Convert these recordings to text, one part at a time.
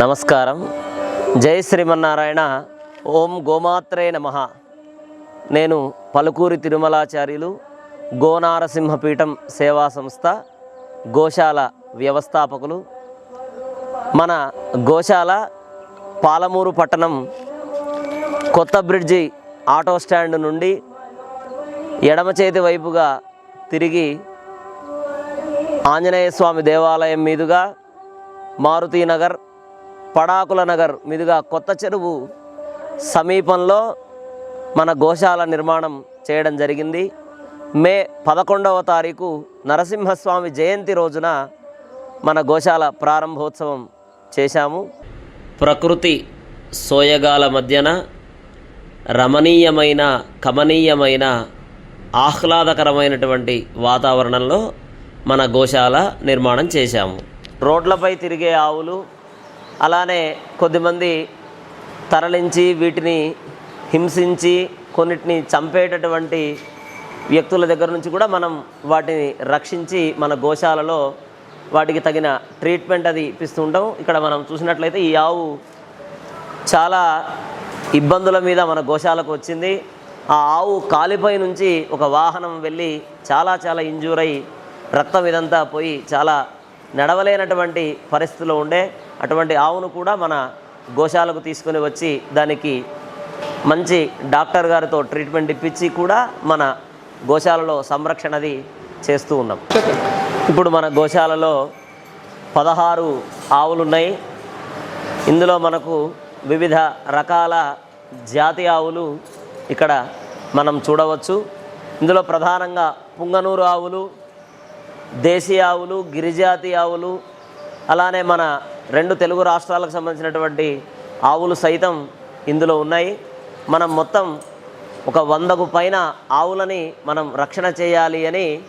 నమస్కారం. జై శ్రీమన్నారాయణ. ఓం గోమాత్రే నమ. నేను పలుకూరి తిరుమలాచార్యులు గోనారసింహపీఠం సేవా సంస్థ గోశాల వ్యవస్థాపకులు. మన గోశాల పాలమూరు పట్టణం కొత్త బ్రిడ్జి ఆటో స్టాండ్ నుండి ఎడమ చేతి వైపుగా తిరిగి ఆంజనేయ స్వామి దేవాలయం మీదుగా మారుతీనగర్ పడాకుల నగర్ మీదుగా కొత్త చెరువు సమీపంలో మన గోశాల నిర్మాణం చేయడం జరిగింది. మే పదకొండవ తారీఖు నరసింహస్వామి జయంతి రోజున మన గోశాల ప్రారంభోత్సవం చేశాము. ప్రకృతి సోయగాల మధ్యన రమణీయమైన కమనీయమైన ఆహ్లాదకరమైనటువంటి వాతావరణంలో మన గోశాల నిర్మాణం చేశాము. రోడ్లపై తిరిగే ఆవులు అలానే కొద్దిమంది తరలించి వీటిని హింసించి కొన్నిటిని చంపేటటువంటి వ్యక్తుల దగ్గర నుంచి కూడా మనం వాటిని రక్షించి మన గోశాలలో వాటికి తగిన ట్రీట్మెంట్ అది ఇప్పిస్తూ ఉంటాం. ఇక్కడ మనం చూసినట్లయితే ఈ ఆవు చాలా ఇబ్బందుల మీద మన గోశాలకు వచ్చింది. ఆ ఆవు కాలిపై నుంచి ఒక వాహనం వెళ్ళి చాలా చాలా ఇంజూర్ అయి రక్తం ఇదంతా పోయి చాలా నడవలేనటువంటి పరిస్థితిలో ఉండే అటువంటి ఆవును కూడా మన గోశాలకు తీసుకొని వచ్చి దానికి మంచి డాక్టర్ గారితో ట్రీట్మెంట్ ఇప్పించి కూడా మన గోశాలలో సంరక్షణది చేస్తూ ఉన్నాం. ఇప్పుడు మన గోశాలలో పదహారు ఆవులు ఉన్నాయి ఇందులో మనకు వివిధ రకాల జాతి ఆవులు ఇక్కడ మనం చూడవచ్చు. ఇందులో ప్రధానంగా పుంగనూరు ఆవులు దేశీయ ఆవులు గిరిజాతి ఆవులు అలానే మన రెండు తెలుగు రాష్ట్రాలకు సంబంధించినటువంటి ఆవులు సైతం ఇందులో ఉన్నాయి. మనం మొత్తం ఒక వందకు పైన ఆవులని మనం రక్షణ చేయాలి అని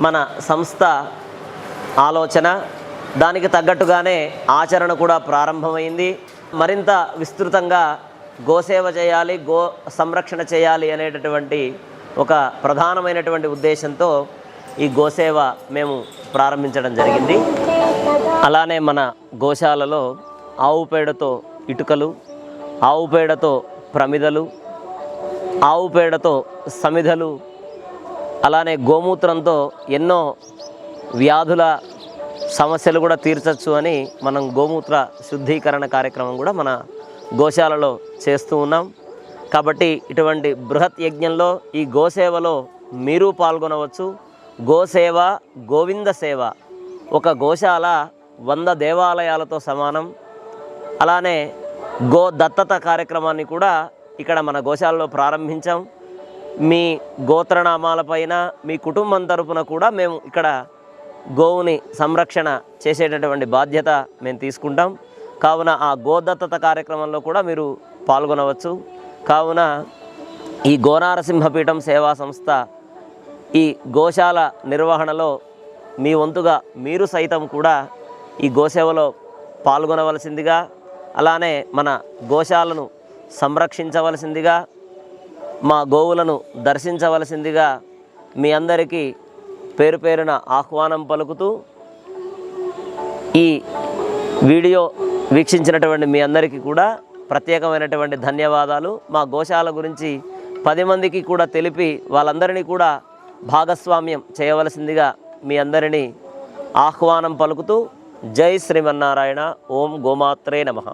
మన సంస్థ ఆలోచన. దానికి తగ్గట్టుగానే ఆచరణ కూడా ప్రారంభమైంది. మరింత విస్తృతంగా గోసేవ చేయాలి గో సంరక్షణ చేయాలి అనేటటువంటి ఒక ప్రధానమైనటువంటి ఉద్దేశంతో ఈ గోసేవ మేము ప్రారంభించడం జరిగింది. అలానే మన గోశాలలో ఆవు పేడతో ఇటుకలు ఆవు పేడతో ప్రమిదలు ఆవు పేడతో సమిధలు అలానే గోమూత్రంతో ఎన్నో వ్యాధుల సమస్యలు కూడా తీర్చచ్చు అని మనం గోమూత్ర శుద్ధీకరణ కార్యక్రమం కూడా మన గోశాలలో చేస్తూ ఉన్నాం. కాబట్టి ఇటువంటి బృహత్ యజ్ఞంలో ఈ గోసేవలో మీరు పాల్గొనవచ్చు. గోసేవ గోవింద సేవ. ఒక గోశాల వంద దేవాలయాలతో సమానం. అలానే గో దత్తత కార్యక్రమాన్ని కూడా ఇక్కడ మన గోశాలలో ప్రారంభించాం. మీ గోత్రనామాలపైన మీ కుటుంబం తరపున కూడా మేము ఇక్కడ గోవుని సంరక్షణ చేసేటటువంటి బాధ్యత మేము తీసుకుంటాం. కావున ఆ గోదత్తత కార్యక్రమంలో కూడా మీరు పాల్గొనవచ్చు. కావున ఈ గోనారసింహపీఠం సేవా సంస్థ ఈ గోశాల నిర్వహణలో మీ వంతుగా మీరు సైతం కూడా ఈ గోసేవలో పాల్గొనవలసిందిగా అలానే మన గోశాలను సంరక్షించవలసిందిగా మా గోవులను దర్శించవలసిందిగా మీ అందరికీ పేరు పేరున ఆహ్వానం పలుకుతూ ఈ వీడియో వీక్షించినటువంటి మీ అందరికీ కూడా ప్రత్యేకమైనటువంటి ధన్యవాదాలు. మా గోశాల గురించి పది మందికి కూడా తెలిపి వాళ్ళందరినీ కూడా భాగస్వామ్యం చేయవలసిందిగా మీ అందరినీ ఆహ్వానం పలుకుతూ జై శ్రీమన్నారాయణ ఓం గోమాత్రే నమః.